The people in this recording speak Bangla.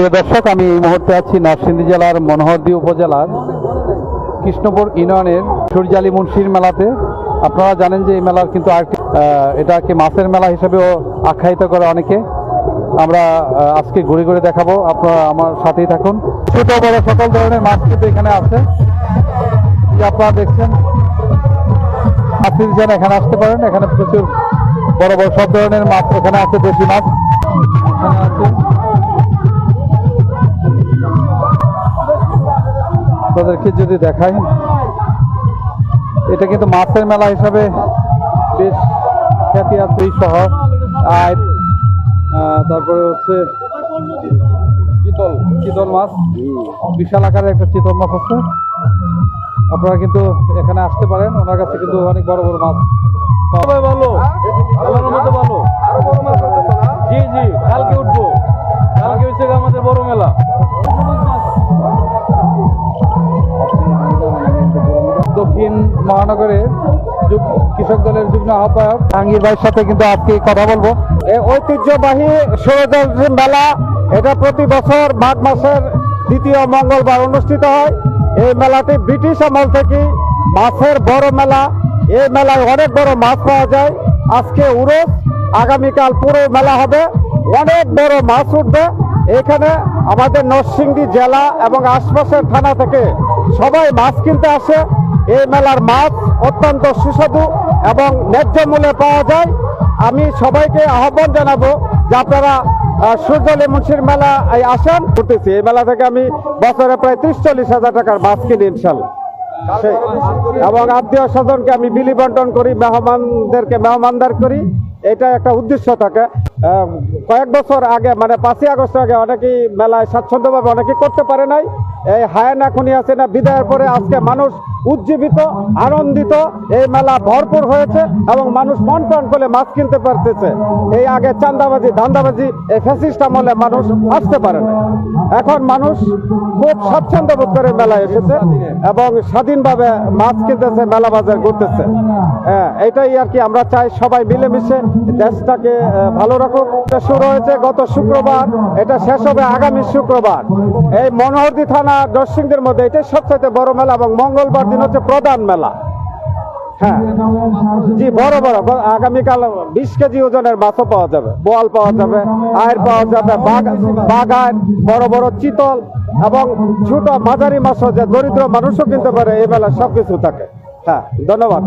প্রিয় দর্শক, আমি এই মুহূর্তে আছি নরসিংদী জেলার মনোহরদী উপজেলার কৃষ্ণপুর ইউনিয়নের সূর্যালী মুন্সির মেলাতে। আপনারা জানেন যে এই মেলার কিন্তু এটাকে মাছের মেলা হিসেবেও আখ্যায়িত করে অনেকে। আমরা আজকে ঘুরে ঘুরে দেখাবো, আপনারা আমার সাথেই থাকুন। ছোট বড় সকল ধরনের মাছ কিন্তু এখানে আছে। আপনারা দেখছেন আপনি যেন এখানে আসতে পারেন, এখানে প্রচুর বড় বড় সব ধরনের মাছ এখানে আছে, দেশি মাছ এখানে আছে। আপনাদেরকে যদি দেখাই, এটা কিন্তু মাছের মেলা হিসাবে বেশ খ্যাতি আছে এই শহর। আর তারপরে হচ্ছে চিতল চিতল মাছ। বিশাল আকারের একটা চিতল মাছ আছে। আপনারা কিন্তু এখানে আসতে পারেন। ওনার কাছে কিন্তু অনেক বড় বড় মাছ যায়। ভালো দক্ষিণ মহানগরের কৃষক দলের যুগ্ম আহ্বায়ক, জাহাঙ্গীর ভাইয়ের সাথে কিন্তু আজকে কথা বলব। ঐতিহ্যবাহী ষোড়দর্শী মেলা, এটা প্রতি বছর মাঘ মাসের দ্বিতীয় মঙ্গলবার অনুষ্ঠিত হয়। এই মেলাটি ব্রিটিশ আমল থেকে মাছের বড় মেলা, এই মেলায় অনেক বড় মাছ পাওয়া যায়। আজকে উরস, আগামীকাল পুরো মেলা হবে। অনেক বড় মাছ উঠবে। এখানে আমাদের নরসিংদী জেলা এবং আশপাশের থানা থেকে সবাই মাছ কিনতে আসে। এই মেলার মাছ অত্যন্ত সুস্বাদু এবং ন্যায্য মূল্যে পাওয়া যায়। আমি সবাইকে আহ্বান জানাব যে আপনারা সূর্যলি মুন্সির মেলা আসেন। করতেছি এই মেলা থেকে আমি বছরে প্রায় ত্রিশ চল্লিশ হাজার টাকার মাছ কিনি ইনশাল্লাহ। এবং আত্মীয় স্বজনকে আমি বিলি বন্টন করি, মেহমানদেরকে মেহমানদার করি। এটা একটা উদ্দেশ্য থাকে। কয়েক বছর আগে মানে পাঁচই আগস্ট আগে অনেকেই মেলায় স্বাচ্ছন্দ্যভাবে অনেকেই করতে পারে নাই। এই হায়ানা খুনি আছে না, বিদায়ের পরে আজকে মানুষ উজ্জীবিত, আনন্দিত, এই মেলা ভরপুর হয়েছে এবং মানুষ মন প্রাণ করে মাছ কিনতে পারতেছে। এই আগে চান্দাবাজি, ধান্দাবাজি, এই ফ্যাসিস্ট আমলে মানুষ আসতে পারে না এখন মানুষ খুব স্বাচ্ছন্দ্য বোধ করে মেলায় এসেছে এবং স্বাধীনভাবে মাছ কিনতেছে, মেলা বাজার ঘুরতেছে। হ্যাঁ এটাই আর কি আমরা চাই সবাই মিলেমিশে দেশটাকে ভালো রাখুক। শুরু হয়েছে গত শুক্রবার, এটা শেষ হবে আগামী শুক্রবার। এই মনোহরদি থানা দর্শিংদের মধ্যে এটাই সবচাইতে বড় মেলা এবং মঙ্গলবার দিন হচ্ছে প্রধান মেলা। হ্যাঁ। জি, বড় বড়। আগামীকাল বিশ কেজি ওজনের মাছও পাওয়া যাবে, বোয়াল পাওয়া যাবে, আয়ের পাওয়া যাবে বাগ- বাগান বড় বড় চিতল এবং ছোট মাঝারি মাছও যে দরিদ্র মানুষও কিনতে পারে, এই মেলা সবকিছু থাকে। হ্যাঁ ধন্যবাদ